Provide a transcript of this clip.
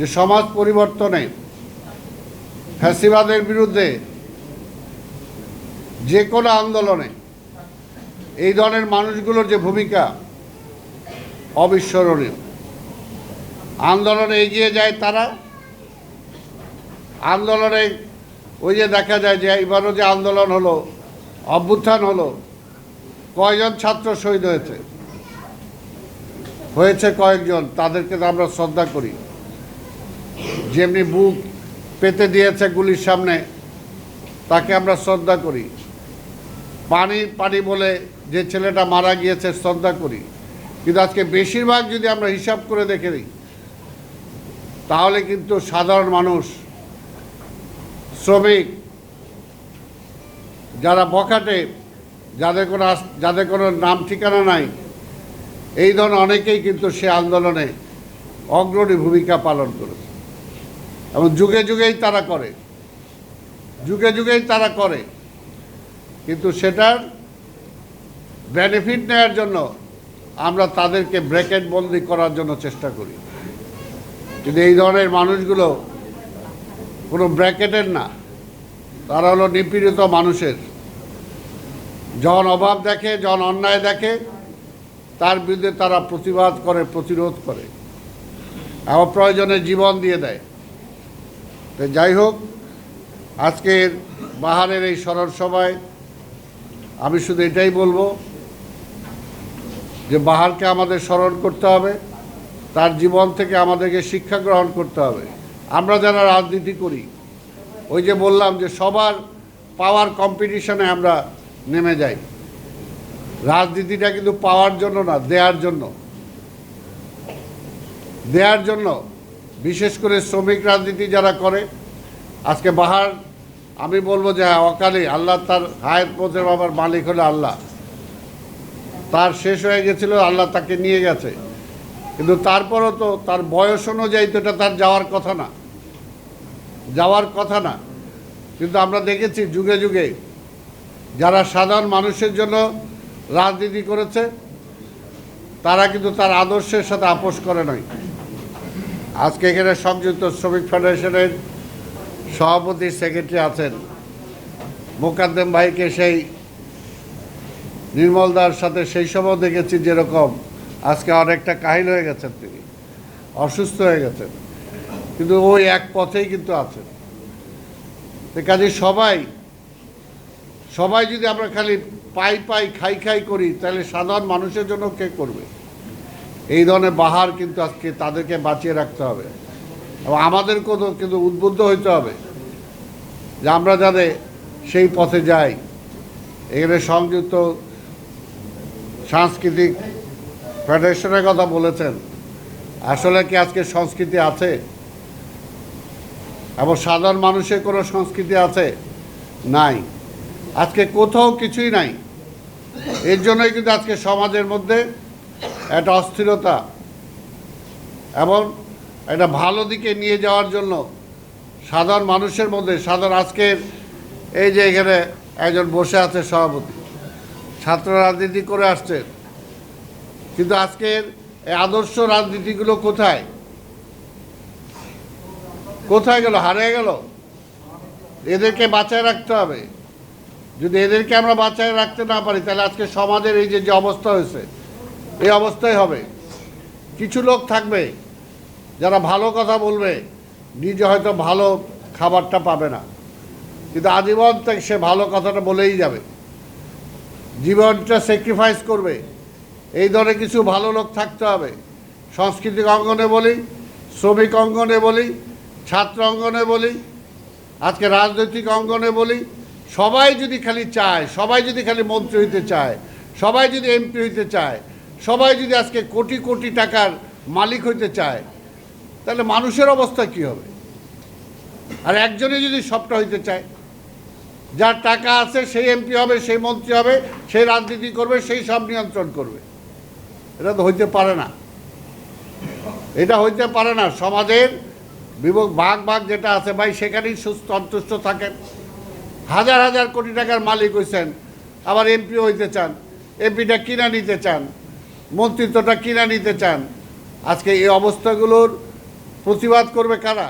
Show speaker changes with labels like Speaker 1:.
Speaker 1: যে সমাজ পরিবর্তনে ফ্যাসিবাদের বিরুদ্ধে যে কোনো আন্দোলনে এই ধরনের মানুষগুলোর যে ভূমিকা অবিস্মরণীয়। আন্দোলনে এগিয়ে যায় তারা। আন্দোলনে ওই যে দেখা যায় যে এবারও যে আন্দোলন হলো, অভ্যুত্থান হলো, কয়জন ছাত্র শহীদ হয়েছে? হয়েছে কয়েকজন, তাদেরকে আমরা শ্রদ্ধা করি। যেমনি বুক পেতে দিয়েছে গুলির সামনে, তাকে আমরা শ্রদ্ধা করি। পানি পানি বলে যে ছেলেটা মারা গিয়েছে শ্রদ্ধা করি। কিন্তু আজকে বেশিরভাগ যদি আমরা হিসাব করে দেখে দিই তাহলে কিন্তু সাধারণ মানুষ, শ্রমিক, যারা বখাটে, যাদের কোনো যাদের কোনো নাম ঠিকানা নাই, এই ধরনের অনেকেই কিন্তু সে আন্দোলনে অগ্রণী ভূমিকা পালন করেছে। এবং যুগে যুগেই তারা করে। যুগে যুগেই তারা করে। কিন্তু সেটার বেনিফিট নেওয়ার জন্য আমরা তাদেরকে ব্র্যাকেট বন্দি করার জন্য চেষ্টা করি। কিন্তু এই ধরনের মানুষগুলো কোনো ব্র্যাকেটের না, তারা হলো নিপীড়িত মানুষের। যখন অভাব দেখে, যখন অন্যায় দেখে, তার বিরুদ্ধে তারা প্রতিবাদ করে, প্রতিরোধ করে। এবং প্রয়োজনে জীবন দিয়ে দেয়। যাই হোক, আজকের বাহারের এই স্মরণ সভায় আমি শুধু এটাই বলব যে বাহারকে আমাদের স্মরণ করতে হবে, তার জীবন থেকে আমাদেরকে শিক্ষা গ্রহণ করতে হবে। আমরা যারা রাজনীতি করি, ওই যে বললাম যে সবার পাওয়ার কম্পিটিশনে আমরা নেমে যাই। রাজনীতিটা কিন্তু পাওয়ার জন্য না দেওয়ার জন্য। দেওয়ার জন্য। বিশেষ করে শ্রমিক রাজনীতি যারা করে আজকে বাহার আমি বলব যে হ্যাঁ, অকালে আল্লাহ তার হায়ের পথে বাবার মালিক হলো আল্লাহ। তার শেষ হয়ে গেছিল আল্লাহ তাকে নিয়ে গেছে। কিন্তু তারপরও তো তার বয়স অনুযায়ী তো এটা তার যাওয়ার কথা না। যাওয়ার কথা না। কিন্তু আমরা দেখেছি যুগে যুগে যারা সাধারণ মানুষের জন্য রাজনীতি করেছে তারা কিন্তু তার আদর্শের সাথে আপোষ করে নয় আজকে এখানে সংযুক্ত শ্রমিক ফেডারেশনের সভাপতি সেক্রেটারি আছেন। মোকাদ্দেম ভাইকে সেই নির্মলদার সাথে সেই সময় দেখেছি যেরকম আজকে অনেকটা কাহিল হয়ে গেছেন তিনি, অসুস্থ হয়ে গেছেন। কিন্তু ওই এক পথেই কিন্তু আছেন। কাজে সবাই সবাই যদি আমরা খালি পাই পাই খাই খাই করি, তাহলে সাধারণ মানুষের জন্য কে করবে? এই ধরনের বাহার কিন্তু আজকে তাদেরকে বাঁচিয়ে রাখতে হবে। এবং আমাদেরকেও কিন্তু উদ্বুদ্ধ হইতে হবে যে আমরা যাতে সেই পথে যাই। এখানে সংযুক্ত সাংস্কৃতিক ফেডারেশনের কথা বলেছেন। আসলে কি আজকে সংস্কৃতি আছে? এবং সাধারণ মানুষের কোনো সংস্কৃতি আছে? নাই। আজকে কোথাও কিছুই নাই। এর জন্যই কিন্তু আজকে সমাজের মধ্যে একটা অস্থিরতা এবং একটা ভালো দিকে নিয়ে যাওয়ার জন্য সাধারণ মানুষের মধ্যে, সাধারণ আজকের এই যে এখানে একজন বসে আছে সভাপতি, ছাত্র রাজনীতি করে আসছেন কিন্তু আজকের এই আদর্শ রাজনীতিগুলো কোথায়? কোথায় গেল? হারিয়ে গেল? এদেরকে বাঁচায় রাখতে হবে। যদি এদেরকে আমরা বাঁচায় রাখতে না পারি, তাহলে আজকে সমাজের এই যে যে অবস্থা হয়েছে এই অবস্থাই হবে। কিছু লোক থাকবে যারা ভালো কথা বলবে, নিজে হয়তো ভালো খাবারটা পাবে না। কিন্তু আজীবন থেকে সে ভালো কথাটা বলেই যাবে। জীবনটা স্যাক্রিফাইস করবে। এই ধরনের কিছু ভালো লোক থাকতে হবে। সাংস্কৃতিক অঙ্গনে বলি, শ্রমিক অঙ্গনে বলি, ছাত্র অঙ্গনে বলি, আজকে রাজনৈতিক অঙ্গনে বলি, সবাই যদি খালি চায়, সবাই যদি খালি মন্ত্রী হইতে চায়, সবাই যদি এমপি হইতে চায় সবাই যদি আজকে কোটি কোটি টাকার মালিক হইতে চায়, তাহলে মানুষের অবস্থা কি হবে? আর একজনে যদি সবটা হইতে চায়, যার টাকা আছে সেই এমপি হবে, সেই মন্ত্রী হবে, সেই রাজনীতি করবে, সেই সব নিয়ন্ত্রণ করবে। এটা তো হইতে পারে না। এটা হইতে পারে না। সমাজের বিভক্ত ভাগ ভাগ যেটা আছে ভাই, সেখানেই সুস্থ সন্তুষ্ট থাকেন। হাজার হাজার কোটি টাকার মালিক হয়েছেন আবার এমপি হইতে চান এমপিটা কিনা নিতে চান মন্ত্রিত্বটা কিনা নিতে চান? আজকে এই অবস্থাগুলোর প্রতিবাদ করবে কারা?